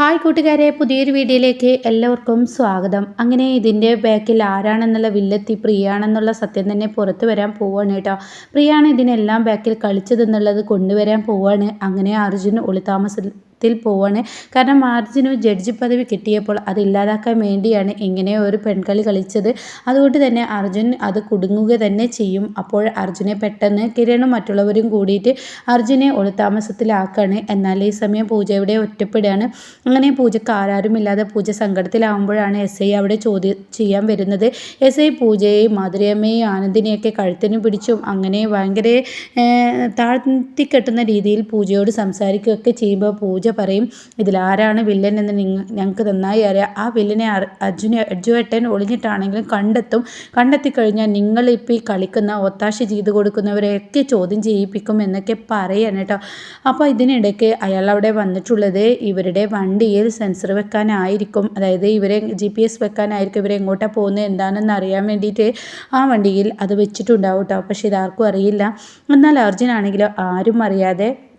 Hi കൂട്ടുകാരെ പുതിയൊരു വീഡിയോയിലേക്ക് എല്ലാവർക്കും സ്വാഗതം. അങ്ങനെ ഇതിന്റെ ബാക്കിൽ ആരാണെന്നുള്ള വില്ലെത്തി പ്രിയാണെന്നുള്ള സത്യം തന്നെ പുറത്തു വരാൻ പോവാണ് കേട്ടോ. പ്രിയാണ് ഇതിനെല്ലാം ബാക്കിൽ കളിച്ചതെന്നുള്ളത് കൊണ്ടുവരാൻ പോവാണ്. അങ്ങനെ അർജുൻ ഒളിത്താമസ ത്തിൽ പോവാണ്. കാരണം മാർജിന് ജഡ്ജി പദവി കിട്ടിയപ്പോൾ അത് ഇല്ലാതാക്കാൻ വേണ്ടിയാണ് ഇങ്ങനെ ഒരു പെൺകളി കളിച്ചത്. അതുകൊണ്ട് തന്നെ അർജുൻ അത് കുടുങ്ങുക തന്നെ ചെയ്യും. അപ്പോൾ അർജുനെ പെട്ടെന്ന് കിരണും മറ്റുള്ളവരും കൂടിയിട്ട് അർജുനെ ഒളിത്താമസത്തിലാക്കാണ്. എന്നാൽ ഈ സമയം പൂജ ഇവിടെ ഒറ്റപ്പെടുകയാണ്. അങ്ങനെ പൂജക്ക് ആരാരുമില്ലാതെ പൂജ സങ്കടത്തിലാവുമ്പോഴാണ് എസ് ഐ അവിടെ ചോദ്യം ചെയ്യാൻ വരുന്നത്. എസ് ഐ പൂജയെയും മാധുര്യമ്മയെയും ആനന്ദിനെയൊക്കെ കഴുത്തിന് പിടിച്ചും അങ്ങനെ ഭയങ്കര താഴ്ത്തിക്കെട്ടുന്ന രീതിയിൽ പൂജയോട് സംസാരിക്കുകയൊക്കെ ചെയ്യുമ്പോൾ പൂജ പറയും ഇതിലാരാണ് വില്ലൻ എന്ന് നിങ്ങൾ ഞങ്ങൾക്ക് നന്നായി അറിയാം. ആ വില്ലനെ അർജുന അർജുവേട്ടൻ ഒളിഞ്ഞിട്ടാണെങ്കിലും കണ്ടെത്തും. കഴിഞ്ഞാൽ നിങ്ങളിപ്പോൾ ഈ കളിക്കുന്ന ഒത്താശ ചെയ്ത് കൊടുക്കുന്നവരെയൊക്കെ ചോദ്യം ചെയ്യിപ്പിക്കും എന്നൊക്കെ പറയാൻ കേട്ടോ. അപ്പോൾ ഇതിനിടയ്ക്ക് അയാൾ അവിടെ വന്നിട്ടുള്ളത് ഇവരുടെ വണ്ടിയിൽ സെൻസർ വെക്കാനായിരിക്കും. അതായത് ഇവരെ ജി പി എസ് വെക്കാനായിരിക്കും ഇവരെ എങ്ങോട്ടാണ് പോകുന്നത് എന്താണെന്ന് അറിയാൻ വേണ്ടിയിട്ട് ആ വണ്ടിയിൽ അത് വെച്ചിട്ടുണ്ടാവും കേട്ടോ. പക്ഷേ ഇതാർക്കും അറിയില്ല. എന്നാൽ അർജുനാണെങ്കിലോ ആരും അറിയാതെ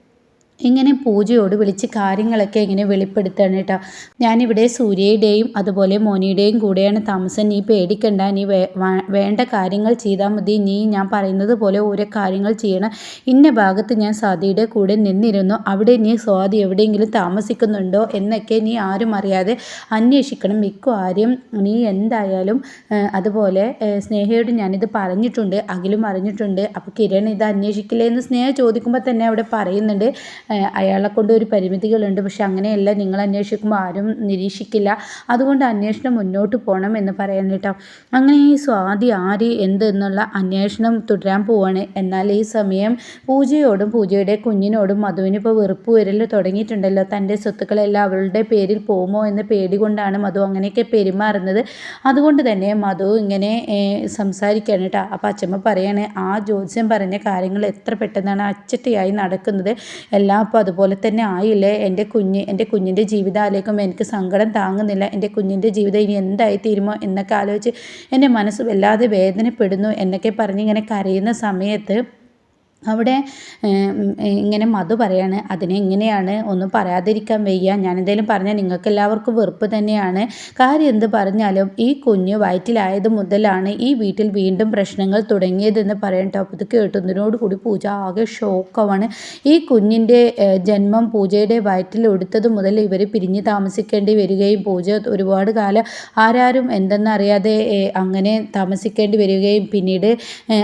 ഇങ്ങനെ പൂജയോട് വിളിച്ച് കാര്യങ്ങളൊക്കെ ഇങ്ങനെ വെളിപ്പെടുത്തണം കേട്ടോ. ഞാനിവിടെ സൂര്യയുടെയും അതുപോലെ മോനിയുടെയും കൂടെയാണ് താമസം. നീ പേടിക്കണ്ട നീ വേണ്ട കാര്യങ്ങൾ ചെയ്താൽ മതി. നീ ഞാൻ പറയുന്നത് പോലെ ഓരോ കാര്യങ്ങൾ ചെയ്യണം. ഇന്ന ഭാഗത്ത് ഞാൻ സ്വാതിയുടെ കൂടെ നിന്നിരുന്നു. അവിടെ നീ സ്വാതി എവിടെയെങ്കിലും താമസിക്കുന്നുണ്ടോ എന്നൊക്കെ നീ ആരും അറിയാതെ അന്വേഷിക്കണം. മിക്കാര്യം നീ എന്തായാലും അതുപോലെ സ്നേഹയോട് ഞാനിത് പറഞ്ഞിട്ടുണ്ട് അഖിലും അറിഞ്ഞിട്ടുണ്ട്. അപ്പോൾ കിരൺ ഇത് അന്വേഷിക്കില്ലേ എന്ന് സ്നേഹ ചോദിക്കുമ്പോൾ തന്നെ അവിടെ പറയുന്നുണ്ട്. അയാളെ കൊണ്ട് ഒരു പരിമിതികളുണ്ട്. പക്ഷെ അങ്ങനെയല്ല. നിങ്ങൾ അന്വേഷിക്കുമ്പോൾ ആരും നിരീക്ഷിക്കില്ല. അതുകൊണ്ട് അന്വേഷണം മുന്നോട്ട് പോകണം എന്ന് പറയാൻ കേട്ടോ. അങ്ങനെ ഈ സ്വാതി ആര് എന്ത് എന്നുള്ള അന്വേഷണം തുടരാൻ പോവാണ്. എന്നാൽ ഈ സമയം പൂജയോടും പൂജയുടെ കുഞ്ഞിനോടും മധുവിന് ഇപ്പോൾ വെറുപ്പ് വരൽ തുടങ്ങിയിട്ടുണ്ടല്ലോ. തന്റെ സ്വത്തുക്കളെല്ലാം അവളുടെ പേരിൽ പോകുമോ എന്ന് പേടി കൊണ്ടാണ് മധു അങ്ങനെയൊക്കെ പെരുമാറുന്നത്. അതുകൊണ്ട് തന്നെ മധു ഇങ്ങനെ സംസാരിക്കുകയാണ് കേട്ടോ. അപ്പം അച്ഛമ്മ പറയാണ് ആ ജ്യോത്സ്യം പറഞ്ഞ കാര്യങ്ങൾ എത്ര പെട്ടെന്നാണ് അച്ചട്ടയായി നടക്കുന്നത്. എല്ലാം അപ്പോൾ അതുപോലെ തന്നെ ആയില്ലേ? എന്റെ കുഞ്ഞ് എന്റെ കുഞ്ഞിന്റെ ജീവിതം എനിക്ക് സങ്കടം താങ്ങുന്നില്ല. എന്റെ കുഞ്ഞിന്റെ ജീവിതം ഇനി എന്തായി തീരുമോ എന്നൊക്കെ ആലോചിച്ച് എന്റെ മനസ്സ് വല്ലാതെ വേദനപ്പെടുന്നു എന്നൊക്കെ പറഞ്ഞിങ്ങനെ കരയുന്ന സമയത്ത് അവിടെ ഇങ്ങനെ മധു പറയാണ് അതിനെ എങ്ങനെയാണ് ഒന്നും പറയാതിരിക്കാൻ വയ്യ. ഞാൻ പറഞ്ഞാൽ നിങ്ങൾക്ക് എല്ലാവർക്കും വെറുപ്പ് തന്നെയാണ്. കാര്യം എന്ത് പറഞ്ഞാലും ഈ കുഞ്ഞ് വയറ്റിലായത് മുതലാണ് ഈ വീട്ടിൽ വീണ്ടും പ്രശ്നങ്ങൾ തുടങ്ങിയതെന്ന് പറയട്ടോ അപ്പോൾ ഇത് കേട്ടുന്നതിനോട് കൂടി പൂജ ആകെ ഷോക്കമാണ് ഈ കുഞ്ഞിന്റെ ജന്മം പൂജയുടെ വയറ്റിൽ എടുത്തത് മുതൽ ഇവർ പിരിഞ്ഞ് താമസിക്കേണ്ടി വരികയും പൂജ ഒരുപാട് കാലം ആരാരും എന്തെന്നറിയാതെ അങ്ങനെ താമസിക്കേണ്ടി വരികയും പിന്നീട്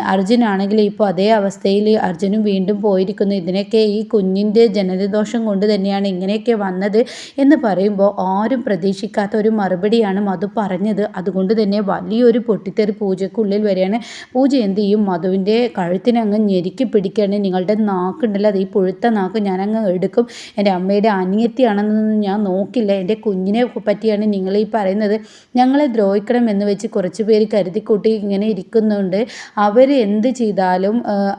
അർജുനാണെങ്കിൽ ഇപ്പോൾ അതേ അവസ്ഥയിൽ അർജുനും വീണ്ടും പോയിരിക്കുന്നു. ഇതിനൊക്കെ ഈ കുഞ്ഞിന്റെ ജനനദോഷം കൊണ്ട് തന്നെയാണ് ഇങ്ങനെയൊക്കെ വന്നത് എന്ന് പറയുമ്പോൾ ആരും പ്രതീക്ഷിക്കാത്ത ഒരു മറുപടിയാണ് മധു പറഞ്ഞത്. അതുകൊണ്ട് തന്നെ വലിയൊരു പൊട്ടിത്തെറി പൂജക്കുള്ളിൽ വരികയാണ് പൂജ എന്ത് ചെയ്യും? മധുവിന്റെ കഴുത്തിനങ്ങ് ഞെരുക്കി പിടിക്കുകയാണ്. നിങ്ങളുടെ നാക്കുണ്ടല്ലോ അത് ഈ പുഴുത്ത നാക്ക് ഞാനങ്ങ് എടുക്കും. എന്റെ അമ്മയുടെ അനിയത്തിയാണെന്നൊന്നും ഞാൻ നോക്കില്ല. എന്റെ കുഞ്ഞിനെ പറ്റിയാണ് നിങ്ങൾ ഈ പറയുന്നത്. ഞങ്ങളെ ദ്രോഹിക്കണം എന്ന് വെച്ച് കുറച്ച് പേര് കരുതിക്കൂട്ടി ഇങ്ങനെ ഇരിക്കുന്നുണ്ട്. അവർ എന്ത് ചെയ്താലും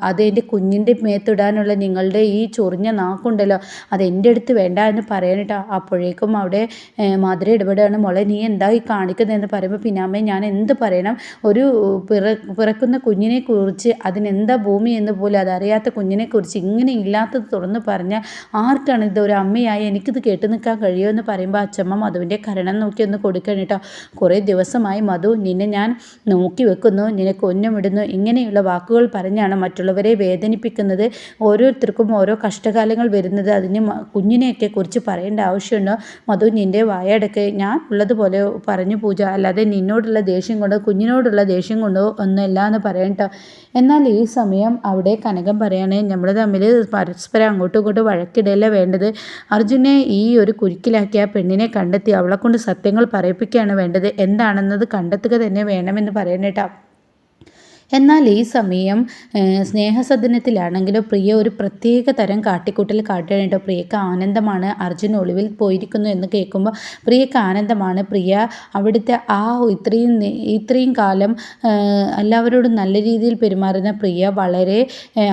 അത് എന്റെ കുഞ്ഞിന്റെ മേത്തിടാനുള്ള നിങ്ങളുടെ ഈ ചൊറിഞ്ഞ നാക്കുണ്ടല്ലോ അത് എന്റെ അടുത്ത് വേണ്ട എന്ന് പറയാനിട്ടാ. അപ്പോഴേക്കും അവിടെ മാതിരി ഇടപെടുകയാണ്. മോളെ നീ എന്താ ഈ കാണിക്കുന്നതെന്ന് പറയുമ്പോൾ പിന്നാമ്മേ ഞാൻ എന്ത് പറയണം? ഒരു പിറ പിറക്കുന്ന കുഞ്ഞിനെ കുറിച്ച് അതിനെന്താ ഭൂമി എന്ന് പോലും അതറിയാത്ത കുഞ്ഞിനെ കുറിച്ച് ഇങ്ങനെ ഇല്ലാത്തത് തുറന്ന് പറഞ്ഞാൽ ആർക്കാണ് ഇത്? ഒരു അമ്മയായി എനിക്കിത് കേട്ട് നിൽക്കാൻ കഴിയുമോ എന്ന് പറയുമ്പോൾ അച്ഛമ്മ മധുവിന്റെ കരണം നോക്കി ഒന്ന് കൊടുക്കണം കേട്ടോ. കുറേ ദിവസമായി മധു നിന്നെ ഞാൻ നോക്കി വെക്കുന്നു. നിന്നെ കൊന്നമിടുന്നു ഇങ്ങനെയുള്ള വാക്കുകൾ പറഞ്ഞാണ് മറ്റുള്ളവരെ വേദന വേദനിപ്പിക്കുന്നത് ഓരോരുത്തർക്കും ഓരോ കഷ്ടകാലങ്ങൾ വരുന്നത്. അതിന് കുഞ്ഞിനെയൊക്കെ കുറിച്ച് പറയേണ്ട ആവശ്യമുണ്ടോ? മധു നിന്റെ വായടക്ക്. ഞാൻ ഉള്ളതുപോലെ പറഞ്ഞു പൂജ. അല്ലാതെ നിന്നോടുള്ള ദേഷ്യം കൊണ്ടോ കുഞ്ഞിനോടുള്ള ദേഷ്യം കൊണ്ടോ ഒന്നല്ല എന്ന് പറയണ്ടോ എന്നാൽ ഈ സമയം അവിടെ കനകം പറയുകയാണെങ്കിൽ നമ്മൾ തമ്മിൽ പരസ്പരം അങ്ങോട്ടും ഇങ്ങോട്ടും വഴക്കിടയില്ല വേണ്ടത്? അർജുനെ ഈ ഒരു കുരുക്കിലാക്കിയ പെണ്ണിനെ കണ്ടെത്തി അവളെ കൊണ്ട് സത്യങ്ങൾ പറയിപ്പിക്കുകയാണ് വേണ്ടത്. എന്താണെന്നത് കണ്ടെത്തുക തന്നെ വേണമെന്ന് പറയണേട്ടാ എന്നാൽ ഈ സമയം സ്നേഹസദനത്തിലാണെങ്കിലും പ്രിയ ഒരു പ്രത്യേക തരം കാട്ടിക്കൂട്ടൽ കാട്ടേണ്ട പ്രിയക്ക് ആനന്ദമാണ് അർജുൻ ഒളിവിൽ പോയിരിക്കുന്നു എന്ന് കേൾക്കുമ്പോൾ പ്രിയക്ക് ആനന്ദമാണ്. പ്രിയ അവിടുത്തെ ആ ഇത്രയും ഇത്രയും കാലം എല്ലാവരോടും നല്ല രീതിയിൽ പെരുമാറുന്ന പ്രിയ വളരെ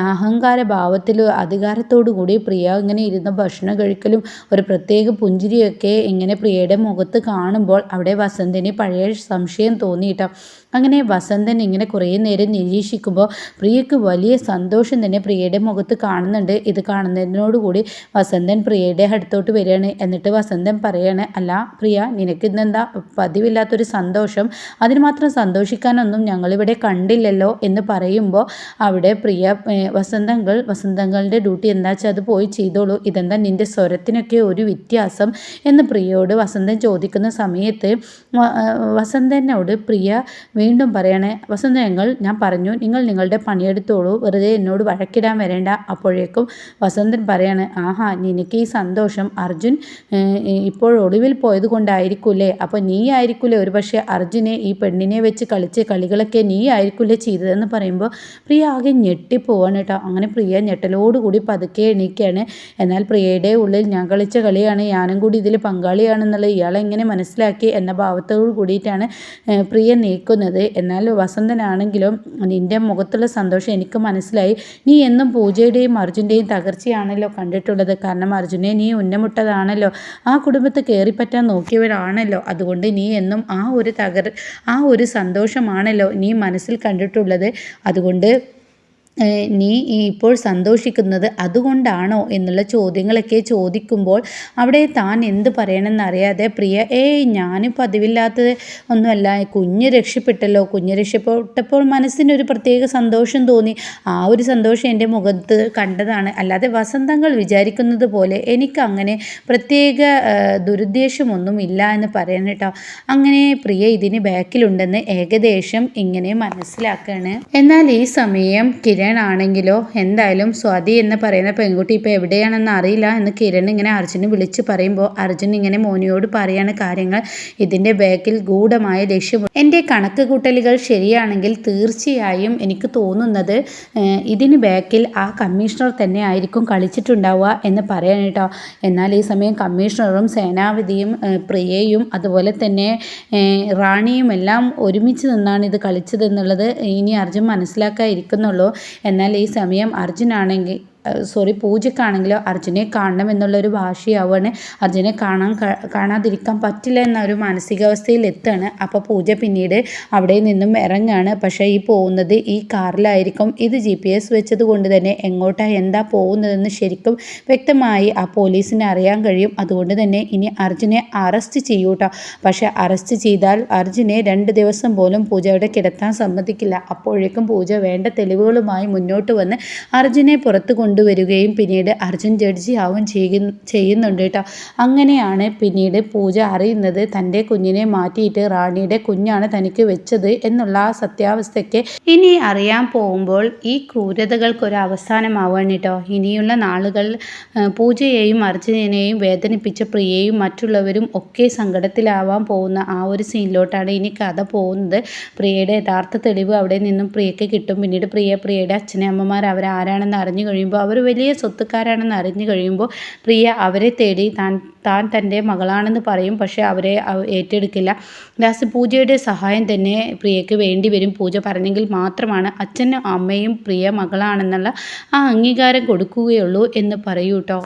അഹങ്കാര ഭാവത്തിൽ അധികാരത്തോടു കൂടി പ്രിയ ഇങ്ങനെ ഇരുന്ന് ഭക്ഷണം കഴിക്കലും ഒരു പ്രത്യേക പുഞ്ചിരിയൊക്കെ ഇങ്ങനെ പ്രിയയുടെ മുഖത്ത് കാണുമ്പോൾ അവിടെ വസന്തിന് പഴയ സംശയം തോന്നിയിട്ടോ. അങ്ങനെ വസന്തൻ ഇങ്ങനെ കുറേ നേരം നിരീക്ഷിക്കുമ്പോൾ പ്രിയക്ക് വലിയ സന്തോഷം തന്നെ പ്രിയയുടെ മുഖത്ത് കാണുന്നുണ്ട്. ഇത് കാണുന്നതിനോടുകൂടി വസന്തൻ പ്രിയയുടെ അടുത്തോട്ട് വരികയാണ്. എന്നിട്ട് വസന്തൻ പറയാണ് അല്ല പ്രിയ നിനക്ക് ഇന്നെന്താ പതിവില്ലാത്തൊരു സന്തോഷം? അതിന് മാത്രം സന്തോഷിക്കാനൊന്നും ഞങ്ങളിവിടെ കണ്ടില്ലല്ലോ? എന്ന് പറയുമ്പോൾ അവിടെ പ്രിയ വസന്തങ്ങൾ വസന്തങ്ങളുടെ ഡ്യൂട്ടി എന്താ വെച്ചാൽ അത് പോയി ചെയ്തോളൂ. ഇതെന്താ നിന്റെ സ്വരത്തിനൊക്കെ ഒരു വ്യത്യാസം? എന്ന് പ്രിയയോട് വസന്തൻ ചോദിക്കുന്ന സമയത്ത് വസന്തനോട് പ്രിയ വീണ്ടും പറയണേ വസന്തങ്ങൾ ഞാൻ പറഞ്ഞു നിങ്ങൾ നിങ്ങളുടെ പണിയെടുത്തോളൂ വെറുതെ എന്നോട് വഴക്കിടാൻ വരേണ്ട. അപ്പോഴേക്കും വസന്തൻ പറയാണ് ആഹാ നിനക്ക് ഈ സന്തോഷം അർജുൻ ഇപ്പോൾ ഒളിവിൽ പോയത് കൊണ്ടായിരിക്കൂലേ അപ്പോൾ നീ ആയിരിക്കൂലേ? ഒരുപക്ഷെ അർജുനെ ഈ പെണ്ണിനെ വെച്ച് കളിച്ച് കളികളൊക്കെ നീ ആയിരിക്കൂലേ ചെയ്തതെന്ന് പറയുമ്പോൾ പ്രിയ ആകെ ഞെട്ടിപ്പോവാണ് കേട്ടോ. അങ്ങനെ പ്രിയ ഞെട്ടലോടുകൂടി പതുക്കെ എണീക്കുകയാണ് എന്നാൽ പ്രിയയുടെ ഉള്ളിൽ ഞാൻ കളിച്ച കളിയാണ് ഞാനും കൂടി ഇതിൽ പങ്കാളിയാണെന്നുള്ളത് ഇയാളെ എങ്ങനെ മനസ്സിലാക്കി എന്ന ഭാവത്തോടു കൂടിയിട്ടാണ് പ്രിയ നീക്കുന്നത്. എന്നാൽ വസന്തനാണെങ്കിലും നിന്റെ മുഖത്തുള്ള സന്തോഷം എനിക്ക് മനസ്സിലായി. നീ എന്നും പൂജയുടെയും അർജുന്റെയും തകർച്ചയാണല്ലോ കണ്ടിട്ടുള്ളത്. കാരണം അർജുനെ നീ ഉന്നമുട്ടതാണല്ലോ. ആ കുടുംബത്തെ കയറിപ്പറ്റാൻ നോക്കിയവരാണല്ലോ. അതുകൊണ്ട് നീ എന്നും ആ ഒരു തകർ ആ ഒരു സന്തോഷമാണല്ലോ നീ മനസ്സിൽ കണ്ടിട്ടുള്ളത്. അതുകൊണ്ട് നീ ഇപ്പോൾ സന്തോഷിക്കുന്നത് അതുകൊണ്ടാണോ എന്നുള്ള ചോദ്യങ്ങളൊക്കെ ചോദിക്കുമ്പോൾ അവിടെ താൻ എന്ത് പറയണമെന്നറിയാതെ പ്രിയ ഏയ് ഞാൻ പതിവില്ലാത്തത് ഒന്നുമല്ല. കുഞ്ഞ് രക്ഷപ്പെട്ടല്ലോ. കുഞ്ഞ് രക്ഷപ്പെട്ടപ്പോൾ മനസ്സിനൊരു പ്രത്യേക സന്തോഷം തോന്നി. ആ ഒരു സന്തോഷം എന്റെ മുഖത്ത് കണ്ടതാണ്. അല്ലാതെ വസന്തങ്ങൾ വിചാരിക്കുന്നത് പോലെ എനിക്കങ്ങനെ പ്രത്യേക ദുരുദ്ദേശമൊന്നും ഇല്ല എന്ന് പറയണം കേട്ടോ. അങ്ങനെ പ്രിയ ഇതിന് ബാക്കിലുണ്ടെന്ന് ഏകദേശം ഇങ്ങനെ മനസ്സിലാക്കുകയാണ് എന്നാൽ ഈ സമയം കിരൺ കിരൺ ആണെങ്കിലോ എന്തായാലും സ്വാതി എന്ന് പറയുന്ന പെൺകുട്ടി ഇപ്പോൾ എവിടെയാണെന്ന് അറിയില്ല എന്ന് കിരൺ ഇങ്ങനെ അർജുനെ വിളിച്ച് പറയുമ്പോൾ അർജുൻ ഇങ്ങനെ മോനിയോട് പറയാണ് കാര്യങ്ങൾ. ഇതിന്റെ ബാക്കിൽ ഗൂഢമായ ലക്ഷ്യം എന്റെ കണക്ക് കൂട്ടലുകൾ ശരിയാണെങ്കിൽ തീർച്ചയായും എനിക്ക് തോന്നുന്നത് ഇതിന് ബാക്കിൽ ആ കമ്മീഷണർ തന്നെ ആയിരിക്കും കളിച്ചിട്ടുണ്ടാവുക എന്ന് പറയാൻ കേട്ടോ. എന്നാൽ ഈ സമയം കമ്മീഷണറും സേനാപതിയും പ്രിയയും അതുപോലെ തന്നെ റാണിയും എല്ലാം ഒരുമിച്ച് നിന്നാണ് ഇത് കളിച്ചതെന്നുള്ളത് ഇനി അർജുൻ മനസ്സിലാക്കാതിരിക്കുന്നുള്ളൂ. എന്നാൽ ഈ സമയം അർജുനാണെങ്കിൽ സോറി പൂജക്കാണെങ്കിലോ അർജുനെ കാണണം എന്നുള്ളൊരു വാശിയാവുകയാണ് അർജുനെ കാണാൻ കാണാതിരിക്കാൻ പറ്റില്ല എന്നൊരു മാനസികാവസ്ഥയിൽ എത്തുകയാണ്. അപ്പോൾ പൂജ പിന്നീട് അവിടെ നിന്നും ഇറങ്ങുകയാണ്. പക്ഷേ ഈ പോകുന്നത് ഈ കാറിലായിരിക്കും. ഇത് ജി പി എസ് വെച്ചത് കൊണ്ട് തന്നെ എങ്ങോട്ടാണ് എന്താ പോകുന്നതെന്ന് ശരിക്കും വ്യക്തമായി ആ പോലീസിനെ അറിയാൻ കഴിയും. അതുകൊണ്ട് തന്നെ ഇനി അർജുനെ അറസ്റ്റ് ചെയ്യൂട്ടോ പക്ഷേ അറസ്റ്റ് ചെയ്താൽ അർജുനെ രണ്ട് ദിവസം പോലും പൂജ അവിടെ കിടത്താൻ സമ്മതിക്കില്ല. അപ്പോഴേക്കും പൂജ വേണ്ട തെളിവുകളുമായി മുന്നോട്ട് വന്ന് അർജുനെ പുറത്തു കൊണ്ട് കൊണ്ടുവരികയും പിന്നീട് അർജുൻ ജഡ്ജി ആവുകയും ചെയ്യുന്ന ചെയ്യുന്നുണ്ട് കേട്ടോ. അങ്ങനെയാണ് പിന്നീട് പൂജ അറിയുന്നത്. തന്റെ കുഞ്ഞിനെ മാറ്റിയിട്ട് റാണിയുടെ കുഞ്ഞാണ് തനിക്ക് വെച്ചത് എന്നുള്ള ആ സത്യാവസ്ഥയ്ക്ക് ഇനി അറിയാൻ പോകുമ്പോൾ ഈ ക്രൂരതകൾക്കൊരു അവസാനമാവാണ് കേട്ടോ. ഇനിയുള്ള നാളുകൾ പൂജയെയും അർജുനനെയും വേദനിപ്പിച്ച പ്രിയയും മറ്റുള്ളവരും ഒക്കെ സങ്കടത്തിലാവാൻ പോകുന്ന ആ ഒരു സീനിലോട്ടാണ് ഇനി കഥ പോകുന്നത്. പ്രിയയുടെ യഥാർത്ഥ തെളിവ് അവിടെ നിന്നും പ്രിയയ്ക്ക് കിട്ടും. പിന്നീട് പ്രിയ പ്രിയയുടെ അച്ഛനെ അമ്മമാർ അവരാരാണെന്ന് അറിഞ്ഞു കഴിയുമ്പോൾ അവർ വലിയ സ്വത്തുക്കാരാണെന്ന് അറിഞ്ഞു കഴിയുമ്പോൾ പ്രിയ അവരെ തേടി താൻ താൻ തന്റെ മകളാണെന്ന് പറയും പക്ഷേ അവരെ ഏറ്റെടുക്കില്ല. ലാസ്റ്റ് പൂജയുടെ സഹായം തന്നെ പ്രിയയ്ക്ക് വേണ്ടി വരും. പൂജ പറഞ്ഞെങ്കിൽ മാത്രമാണ് അച്ഛനും അമ്മയും പ്രിയ മകളാണെന്നുള്ള ആ അംഗീകാരം കൊടുക്കുകയുള്ളൂ എന്ന് പറയൂ കേട്ടോ